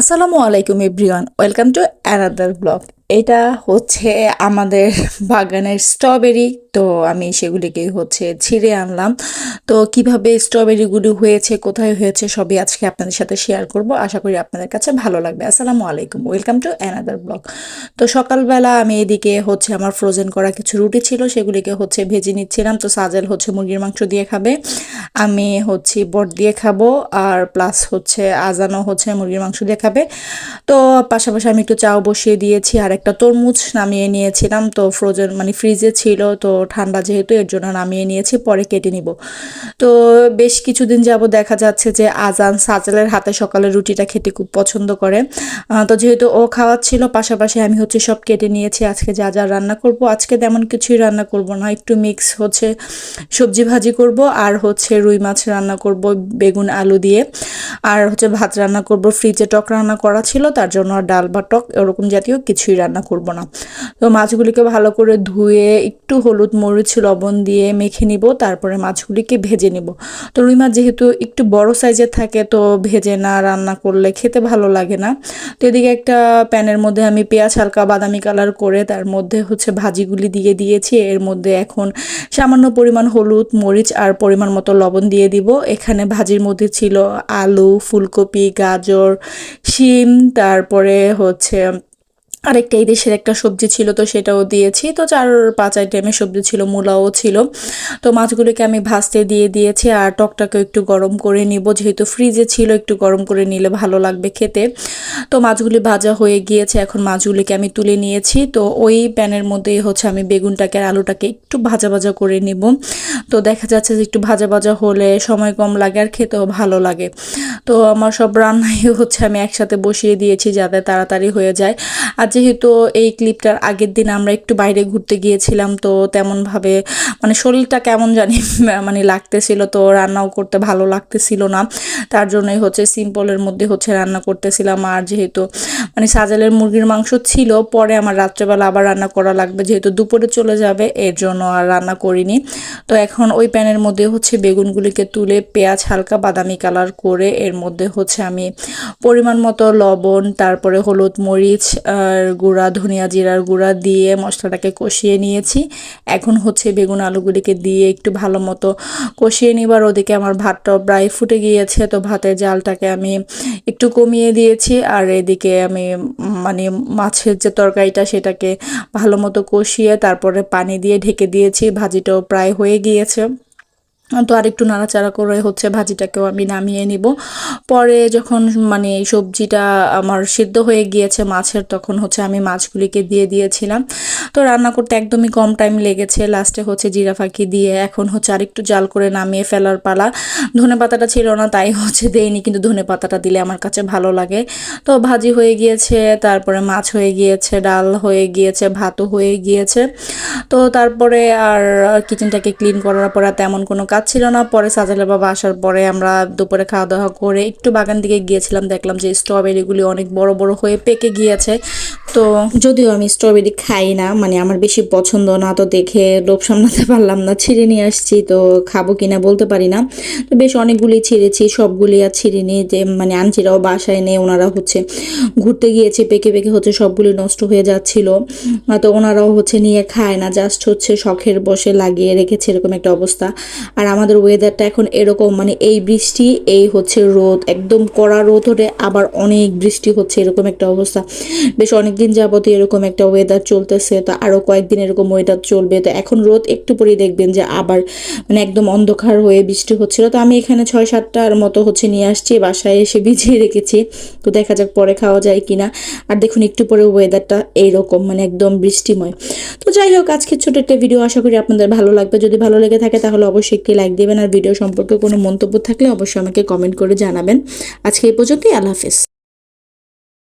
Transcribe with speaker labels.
Speaker 1: আসসালামু আলাইকুম everyone welcome to another blog. এটা হচ্ছে আমাদের বাগানের স্ট্রবেরি। তো আমি সেগুলিকে হচ্ছে ছিঁড়ে আনলাম। তো কীভাবে স্ট্রবেরিগুলি হয়েছে, কোথায় হয়েছে, সবই আজকে আপনাদের সাথে শেয়ার করব। আশা করি আপনাদের কাছে ভালো লাগবে। আসসালামু আলাইকুম। ওয়েলকাম টু অ্যানাদার ব্লগ তো সকালবেলা আমি এদিকে হচ্ছে আমার ফ্রোজেন করা কিছু রুটি ছিল, সেগুলিকে হচ্ছে ভেজে নিচ্ছিলাম। তো সাজেল হচ্ছে মুরগির মাংস দিয়ে খাবে, আমি হচ্ছে বট দিয়ে খাব, আর প্লাস হচ্ছে আজানো হচ্ছে মুরগির মাংস দিয়ে খাবে। তো পাশাপাশি আমি একটু চাও বসিয়ে দিয়েছি আর একটা তরমুজ নামিয়ে নিয়েছিলাম। তো ফ্রোজেন মানে ফ্রিজে ছিল, তো ঠান্ডা যেহেতু, এর জন্য নামিয়ে নিয়েছি, পরে কেটে নিব। তো বেশ কিছুদিন যাব দেখা যাচ্ছে যে আজান সাজেলের হাতে সকালে রুটিটা খেতে খুব পছন্দ করে। তো যেহেতু ও খাওয়াচ্ছিল, পাশাপাশি আমি হচ্ছে সব কেটে নিয়েছি, আজকে যা যা রান্না করব। আজকে তেমন কিছুই রান্না করব না, একটু মিক্স হচ্ছে সবজি ভাজি করব, আর হচ্ছে রুই মাছ রান্না করব, বেগুন, আলু দিয়ে। আর হচ্ছে ভাত রান্না করব ফ্রিজে টক রান্না করা ছিল, তার জন্য আর ডাল বা টক এরকম জাতীয় কিছুই রান্না করব না। তো মাছগুলিকে ভালো করে ধুয়ে একটু হলুদ মরিচ, লবণ দিয়ে মেখে নিব, তারপরে মাছগুলিকে ভেজে নিব। তো রুই মাছ যেহেতু একটু বড় সাইজের থাকে, তো ভেজে না রান্না করলে খেতে ভালো লাগে না। তো এদিকে একটা প্যানের মধ্যে আমি পেঁয়াজ, হালকা বাদামি কালার করে তার মধ্যে হচ্ছে ভাজিগুলি দিয়ে দিয়েছি। এর মধ্যে এখন সামান্য পরিমাণ হলুদ মরিচ আর পরিমাণ মতো লবণ দিয়ে দিব। এখানে ভাজির মধ্যে ছিল আলু, ফুলকপি, গাজর, শিম, তারপরে হচ্ছে আরেকটা এই দেশের একটা সবজি ছিল তো সেটাও দিয়েছি। তো চার পাঁচ আইটেমের সবজি ছিল, মূলাও ছিল। তো মাছগুলোকে আমি ভাজতে দিয়ে দিয়েছি আর টকটাকে একটু গরম করে নিব। যেহেতু ফ্রিজে ছিল, একটু গরম করে নিলে ভালো লাগবে খেতে। তো মাছগুলি ভাজা হয়ে গিয়েছে, এখন মাছগুলিকে আমি তুলে নিয়েছি। তো ওই প্যানের মধ্যেই হচ্ছে আমি বেগুনটাকে আর আলুটাকে একটু ভাজা ভাজা করে নিব। তো দেখা যাচ্ছে যে একটু ভাজা ভাজা হলে সময় কম লাগে আর খেতেও ভালো লাগে। তো আমার সব রান্নাই হচ্ছে আমি একসাথে বসিয়ে দিয়েছি যাতে তাড়াতাড়ি হয়ে যায়। আর যেহেতু এই ক্লিপটার আগের দিন আমরা একটু বাইরে ঘুরতে গিয়েছিলাম, তো তেমনভাবে মানে শরীরটা কেমন জানি মানে লাগতেছিল, তো রান্নাও করতে ভালো লাগতেছিল না। তার জন্যই হচ্ছে সিম্পলের মধ্যে হচ্ছে রান্না করতেছিলাম। আর যেহেতু মানে সাজালের মুরগির মাংস ছিল, পরে আমার রাত্রেবেলা আবার রান্না করা লাগবে, যেহেতু দুপুরে চলে যাবে, এর জন্য আর রান্না করিনি। তো এখন ওই প্যানের মধ্যে হচ্ছে বেগুনগুলিকে তুলে পেঁয়াজ, হালকা বাদামি কালার করে এর মধ্যে হচ্ছে আমি পরিমাণ মতো লবণ, তারপরে হলুদ মরিচ গুঁড়া, ধনিয়া জিরার গুঁড়া দিয়ে মশলাটাকে কষিয়ে নিয়েছি। এখন হচ্ছে বেগুন আলুগুলিকে দিয়ে একটু ভালো মতো কষিয়ে নিবার। ওদিকে আমার ভাতটাও প্রায় ফুটে গিয়েছে, তো ভাতের জালটাকে আমি একটু কমিয়ে দিয়েছি। আর এদিকে আমি মানে মাছের যে তরকারিটা সেটাকে ভালো মতো কষিয়ে তারপরে পানি দিয়ে ঢেকে দিয়েছি। ভাজিটাও প্রায় হয়ে গিয়েছে। তো আর একটু নাড়াচাড়া করে হচ্ছে ভাজিটাকেও আমি নামিয়ে নিব। পরে যখন মানে এই সবজিটা আমার সিদ্ধ হয়ে গিয়েছে মাছের, তখন হচ্ছে আমি মাছগুলিকে দিয়ে দিয়েছিলাম। তো রান্না করতে একদমই কম টাইম লেগেছে। লাস্টে হচ্ছে জিরা ফাঁকি দিয়ে এখন হচ্ছে আরেকটু জাল করে নামিয়ে ফেলার পালা। ধনে পাতাটা ছিল না, তাই হচ্ছে দেয়নি কিন্তু ধনে পাতাটা দিলে আমার কাছে ভালো লাগে। তো ভাজি হয়ে গিয়েছে, তারপরে মাছ হয়ে গিয়েছে, ডাল হয়ে গিয়েছে, ভাতও হয়ে গিয়েছে। তো তারপরে আর কিচেনটাকে ক্লিন করার পর তেমন কোনো কাজ ছিল না, পরে সাজালের বাবা আসার পরে আমরা দুপুরে খাওয়া দাওয়া করে একটু বাগান দিকে গিয়েছিলাম, দেখলাম যে স্ট্রবেরিগুলি অনেক বড় বড় হয়ে পেকে গিয়েছে। তো যদিও আমি স্ট্রবেরি খাই না মানে আমার বেশি পছন্দ না, তো দেখে লোভ সামলাতে পারলাম না, ছিঁড়ে নিয়ে আসছি, তো খাব কিনা বলতে পারি না। তো বেশ অনেকগুলি ছিঁড়েছি, সবগুলি আর ছিঁড়ে নিয়ে যে মানে আনছিরাও বাসায় নেই, ওনারা হচ্ছে ঘুরতে গিয়েছে, পেকে পেকে হচ্ছে সবগুলি নষ্ট হয়ে যাচ্ছিল। তো ওনারাও হচ্ছে নিয়ে খায় না জাস্ট হচ্ছে শখের বসে লাগিয়ে রেখেছে, এরকম একটা অবস্থা। আর আমাদের ওয়েদারটা এখন এরকম মানে এই বৃষ্টি, এই হচ্ছে রোদ, একদম কড়া রোদ হলে আবার অনেক বৃষ্টি হচ্ছে, এরকম একটা অবস্থা। বেশ অনেক দিন যাবত এরকম একটা ওয়েদার চলতেছে, তো আরও কয়েকদিন এরকম ওয়েদার চলবে, তো এখন রোদ একটু পরেই দেখবেন যে আবার মানে একদম অন্ধকার হয়ে বৃষ্টি হচ্ছিল। তো আমি এখানে ছয় সাতটার মতো হচ্ছে নিয়ে আসছি, বাসায় এসে ভিজিয়ে রেখেছি, তো দেখা যাক পরে খাওয়া যায় কিনা। আর দেখুন একটু পরে ওয়েদারটা এইরকম মানে একদম বৃষ্টিময়। তো যাই হোক আজকে ছোট একটা ভিডিও আশা করি আপনাদের ভালো লাগবে। যদি ভালো লেগে থাকে তাহলে অবশ্যই একটি লাইক দেবেন, আর ভিডিও সম্পর্কে কোনো মন্তব্য থাকলে অবশ্যই আমাকে কমেন্ট করে জানাবেন। আজকে এই পর্যন্তই, আল্লাহ হাফেজ।